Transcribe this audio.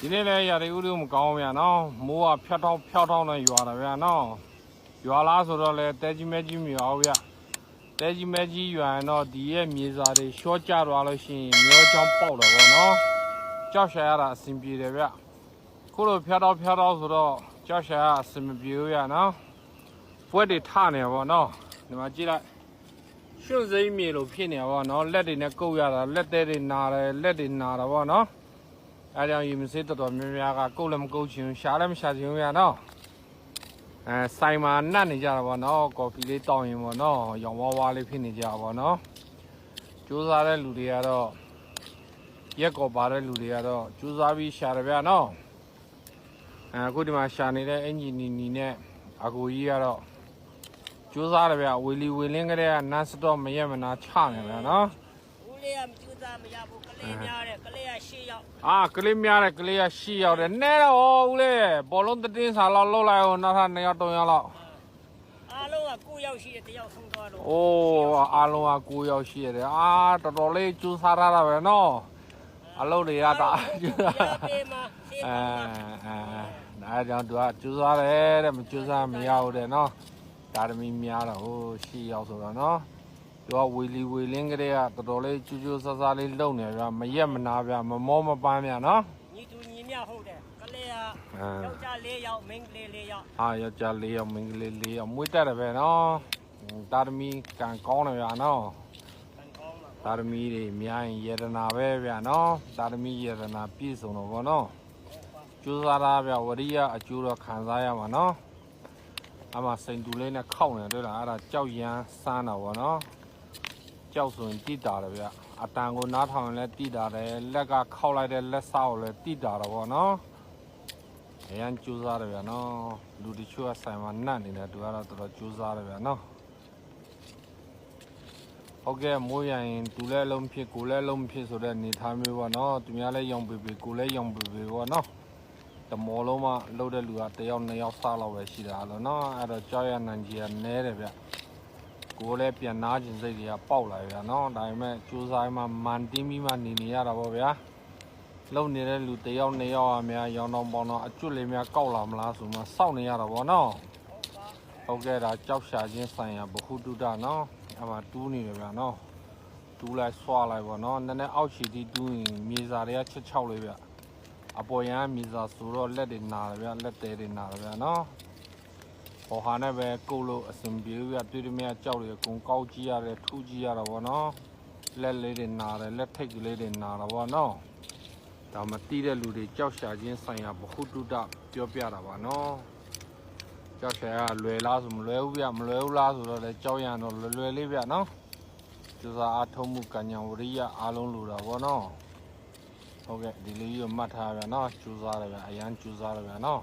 ဒီနေ့လည်းရာသီဥတုမကောင်းဘူးဗျာနော်မိုးကဖြတ်ထောင်းဖြောက်ထောင်းနဲ့ရွာတာဗျာနော်ရွာလားဆိုတော့လေတဲကြီးမဲကြီးမရွာဘူးဗျတဲကြီးမဲကြီးရွာရင်တော့ဒီရဲ့မြေစာတွေရှော့ကျသွားလို့ရှိရင်မျောချောင်းပေါက်တော့ဗောနော်ကြောက်ရှာရတာအဆင်ပြေတယ်ဗျခုလိုဖြတ်ထောင်းဖြတ်ထောင်းဆိုတော့ကြောက်ရှာရအဆင်မပြေဘူးဗျာနော်ပွဲတွေထနေဗောနော်ဒီမှာကြည့်လိုက်ရွှွန့်စိမ့်မြေလိုဖြစ်နေပါဘောနော်လက်တွေနဲ့ကုတ်ရတာလက်သေးတွေနာတယ်လက်တွေနာတာဗောနော် အဲကြောင့်ရေမစေးတော်တော်များများကကုတ်လည်းမကုတ်ချင်ဘူးရှားလည်းမရှာချင်ဘူးရနော်အဲဆိုင်မှာနတ်နေကြတာဗောနော်ကော်ဖီလေးတောင်းရင်ဗောနော်ရောင်ဝါးဝါးလေးဖြစ်နေကြပါဗောနော်ကြိုးစားတဲ့လူတွေကတော့ရက်ကော်ပါတဲ့လူတွေကတော့ကြိုးစားပြီးရှာတယ်ဗျာနော်အဲအခုဒီမှာရှာနေတဲ့အင်ဂျင်နီနီနဲ့အကူကြီးကတော့ကျိုးစားတယ်ဗျဝီလီဝီလင်းကလေးကနတ်စတော့မရက်မနာချနေတယ်နော်ဦး လေးကမကြိုးစားမရဘူးကလေးများတယ်ကလေးကရှေ့ရောက်အာကလေးများတယ်ကလေးကရှိရောက်တယ်နဲတော့ဦးလေးဘောလုံးတတင်းစာလောက်လှုပ်လိုက်အောင်နောက်ထပ်2ယောက်3ယောက်လောက်အားလုံးကကိုယ့်ရောက်ရှိတဲ့တယောက်ဆုံးသွားတော့အိုးအားလုံးက9ယောက်ရှိရတယ်အာတော်တော်လေးကျိုးစားရတာပဲနော်အလုပ်တွေကတာကျိုးစားပေးမှာရှေ့အဲမှာအဲဒါကြောင့်သူကကျိုးစားတယ်တဲ့မကျိုးစားမရဘူးတဲ့နော်ဒါရမီများတော့ဟိုရှိရောက်ဆိုတော့နော် သူကဝီလီဝီလင်းကလေးကတော်တော်လေးကျူးကျူးဆဆလေးလုံနေဗျာမရက်မနာဗျာမမောမပန်းဗျာနော်ညီတူညီမျှဟုတ်တယ်ကလေးကအဲယောက်ျား၄ယောက်မိန်းကလေး၄ယောက်အာယောက်ျားလေးယောက်မိန်းကလေးလေးယောက်မွေးတက်တယ်ပဲနော်ဟွန်းတာရမီကံကောင်းတယ်ဗျာနော်တန်ကောင်းမှာတာရမီတွေများရင်ယရနာပဲဗျာနော်တာရမီယရနာပြည့်စုံတော့ဗောနော်ကျိုးစားတာဗျဝရိယအကျိုးတော့ခံစားရမှာနော်အမစိန်တူလေးနဲ့ခောက်နေတွေ့လားအဲ့ဒါကြောက်ရမ်းစမ်းတာဗောနော် ကြောက်ဆိုရင်တိတာတယ်ဗျအတန်ကိုနားထောင်ရင်လည်းတိတာတယ်လက်ကခောက်လိုက်တဲ့လက်ဆောက်ကိုလည်းတိတာတော့ဗောနော်အရန်ကျိုးစားတယ်ဗျနော်လူတချို့ကဆိုင်မှာနတ်နေတယ်သူကတော့တော်တော်ကျိုးစားတယ်ဗျနော်ဟုတ်ကဲ့မိုးရရင်သူလည်းအလုံးဖြစ်ကိုလည်းအလုံးဖြစ်ဆိုတဲ့အနေထားမျိုးပေါ့နော်သူများလည်းရောင်ပေပေကိုလည်းရောင်ပေပေပေါ့နော်တမော်လုံးမှလှုပ်တဲ့လူကတစ်ယောက်နှစ်ယောက်စလောက်ပဲရှိတာလို့နော်အဲ့တော့ကြောက်ရနိုင်ကြီးကနဲတယ်ဗျ ကိုယ်လည်းပြန်နာခြင်းစိတ်တွေကပေါက်လာဗျာနော်ဒါပေမဲ့ကြိုးစားမှမန်တင်းပြီးမှနေနေရတာပေါ့ဗျာလုံနေတဲ့လူတစ်ယောက်နှစ်ယောက်အများရောင်းတော့ပေါင်းတော့အကျွတ်လေးများကောက်လာမလားဆိုမှစောင့်နေရတာပေါ့နော်ဟုတ်ကဲ့ဒါကြောက်ရှာခြင်းဆိုင်ရာဘဟုတုတနော်အမှတူးနေတယ်ဗျာနော်တူးလိုက်ဆွာလိုက်ပေါ့နော်နည်းနည်းအောက်ချီတီးတူးရင်မြေစာတွေကချက်ချောက်လေးဗျအပေါ်ရန်မီစာဆိုတော့လက်တွေနာတယ်ဗျလက်သေးတွေနာတယ်ဗျနော် ဟောဟာနဲ့ပဲကုတ်လို့အစင်ပြေဗျတွေ့တယ်မြတ်ကြောက်တွေအကုန်ကောက်ကြည့်ရတယ်ထူးကြည့်ရတာဗောနော်လက်လေးတွေနာတယ်လက်ထိတ်ကလေးတွေနာတာဗောနော်ဒါမတိတဲ့လူတွေကြောက်ရှာခြင်းဆိုင်ရာဘဟုတုတပြောပြတာပါနော်ကြောက်ရှာကလွယ်လားဆိုမလွယ်ဘူးဗျမလွယ်ဘူးလားဆိုတော့လေကြောက်ရတော့လွယ်လွယ်လေးဗျနော်ကျစားအထုံးမှုကံညာဝရိယအားလုံးလိုတာဗောနော်ဟုတ်ကဲ့ဒီလေးကြီးကိုမှတ်ထားရဗျာနော်ကျူးစားရဗျာအရန်ကျူးစားရဗျာနော်